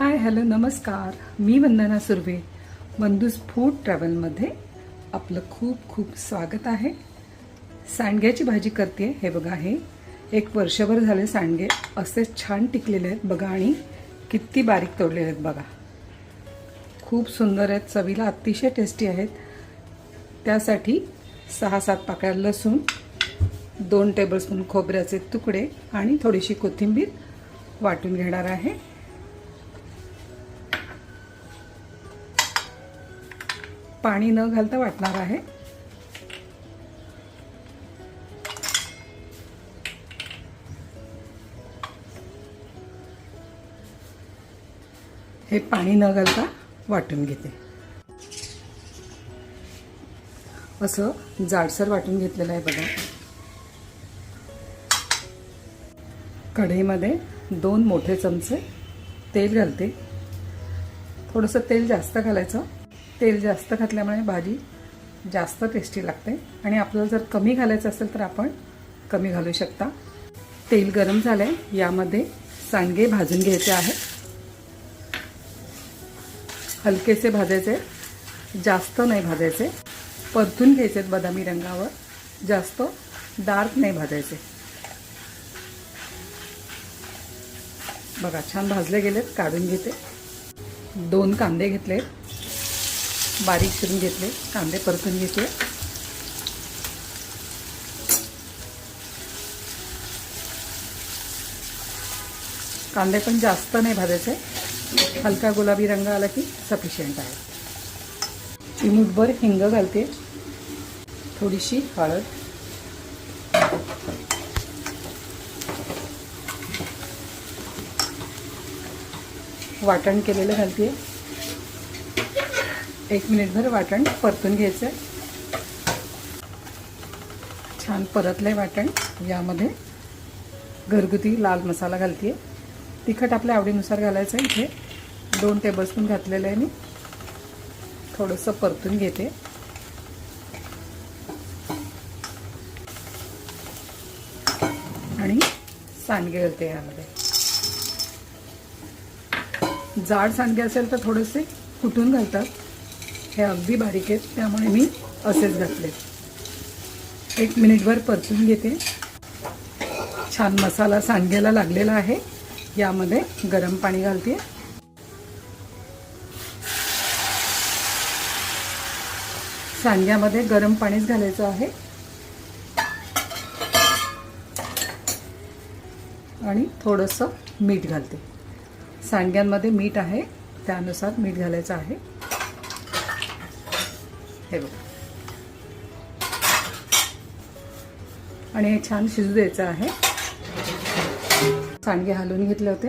Hi hello नमस्कार. मी वंदना Surve. Bandhus food ट्रॅव्हलमध्ये आपलं खूप खूप स्वागत आहे. सांडग्याची भाजी करते हे बघा हे. एक वर्षभर झाले सांडगे असे छान टिकलेले आहेत बघा आणि किती बारीक तोडलेले आहेत बघा. खूप सुंदर आहेत चवीला अतिशय टेस्टी आहेत. त्यासाठी सहा सात पाकळ्या लसूण दोन टेबलस्पून खोबऱ्याचे तुकडे आणि थोडीशी कोथिंबीर वाटून घेणार आहे. पाणी न घालता वाटणार आहे. हे पाणी न घालता वाटून घेते. असं जाडसर वाटून घेतलेलं आहे बघा. कढईमध्ये दोन मोठे चमचे तेल घालते. थोडंसं तेल जास्त घालायचं. तेल जास्त घातल्यामुळे भाजी जास्त टेस्टी लागते. आणि आपल्याला जर कमी घालायचं असेल तर आपण कमी घालू शकता. तेल गरम झालं आहे यामध्ये सांडगे भाजून घ्यायचे आहे. हलकेसे भाजायचे. जास्त नाही भाजायचे. परतून घ्यायचे बदामी रंगावर. जास्त डार्क नाही भाजायचे. बघा छान भाजले गेलेत. काढून घेते. दोन कांदे घेतलेत. बारीक चिरून घेतले कांदे परतून घेतले. कांदे पण जास्त नाही भाजायचे. हलका गुलाबी रंग आला की सफिशियंट आहे. चिमूटभर हिंग घालते. थोडीशी हळद. वाटण केलेलं घालते. एक मिनिटभर वाटण परतून घ्यायचं. आहे छान परतलं वाटण. यामध्ये घरगुती लाल मसाला घालते तिखट आपल्या आवडीनुसार घालायचं आहे इथे. दोन टेबलस्पून घातलेलं आहे मी. थोडंसं परतून घेते. आणि सांडगे घालते यामध्ये. जाड सांडगे असेल तर थोडेसे कुटून घालतात? हे अगदी बारीक आहेत त्यामुळे मी असेच घातले. एक मिनिटभर परतून घेते. छान मसाला सांडग्याला लागलेला आहे. यामध्ये गरम पाणी घालते. सांडग्यामध्ये गरम पाणीच घालायचं आहे. आणि थोडंसं मीठ घालते. सांडग्यांमध्ये मीठ आहे त्यानुसार मीठ घालायचं आहे. हे बघ. आणि हे छान शिजू द्यायचं आहे. सांडगे हलवून घेतले होते.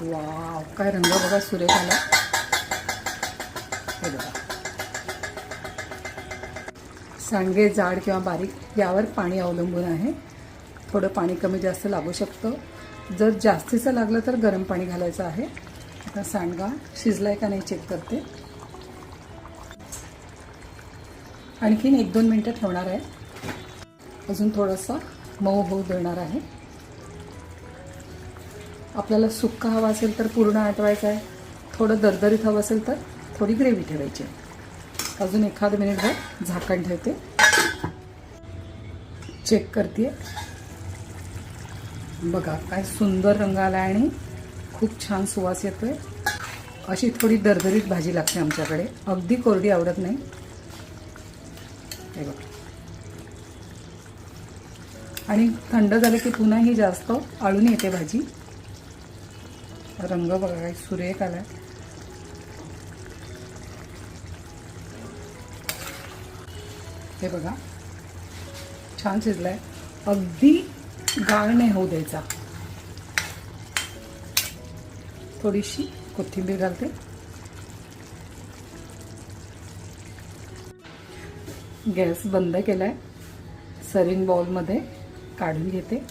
वाव काय रंग बघा सुरेख आला. हे बघा. सांडगे जाड किंवा बारीक यावर पाणी अवलंबून आहे. थोडं पाणी कमी जास्त लागू शकतं. जर जास्तीचं लागलं तर गरम पाणी घालायचं आहे. आता सांडगा शिजलाय का नाही चेक करते. आणखीन एक दोन मिनटं ठेवणार आहे. अजून थोडंसं मऊ होऊ देणार आहे. आपल्याला सुक्का हवा असेल तर पूर्ण आटवायचं आहे. थोडं दरदरीत हवं असेल तर थोडी ग्रेव्ही ठेवायची अजून एखाद मिनिटभर झाकण ठेवते. चेक करते. बघा काय सुंदर रंग आला आणि खूप छान सुवास येतोय. अशी थोडी दरदरीत भाजी लागते आमच्याकडे. अगदी कोरडी आवडत नाही. हे बघा. आणि थंड झालं की पुन्हा ही जास्त आळून येते भाजी. रंग बघा काय सुरेख आलाय. हे बघा. छान शिजलाय. अगदी गाळ नाही होऊ द्यायचा. थोडीशी कोथिंबीर घालते. गॅस बंद केला आहे सर्विंग बॉलमध्ये काढून घेते.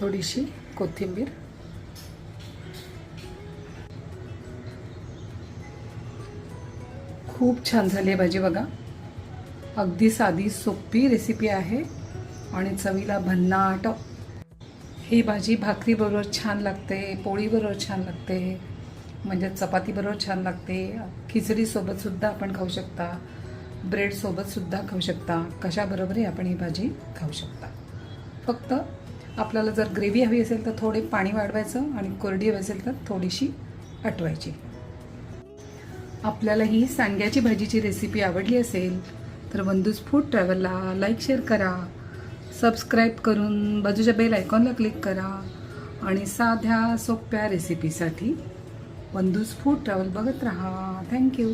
थोडीशी कोथिंबीर. खूप छान झाली आहे भाजी बघा. अगदी साधी सोपी रेसिपी आहे आणि चवीला भन्नाट. ही भाजी भाकरीबरोबर छान लागते पोळीबरोबर छान लागते म्हणजे चपातीबरोबर छान लागते. खिचडीसोबतसुद्धा आपण खाऊ शकता ब्रेडसोबतसुद्धा खाऊ शकता. कशाबरोबरही आपण ही भाजी खाऊ शकता. फक्त आपल्याला जर ग्रेव्ही हवी असेल तर थोडे पाणी वाढवायचं आणि कोरडी हवी असेल तर थोडीशी आटवायची. आपल्याला ही सांग्याची भाजीची रेसिपी आवडली असेल तर बंधूज फूड ट्रॅव्हलला लाईक शेअर करा. सबस्क्राईब करून बाजूच्या बेल आयकॉनला क्लिक करा आणि साध्या सोप्या रेसिपीसाठी बंधूज फूड ट्रॅव्हल बघत राहा. थँक्यू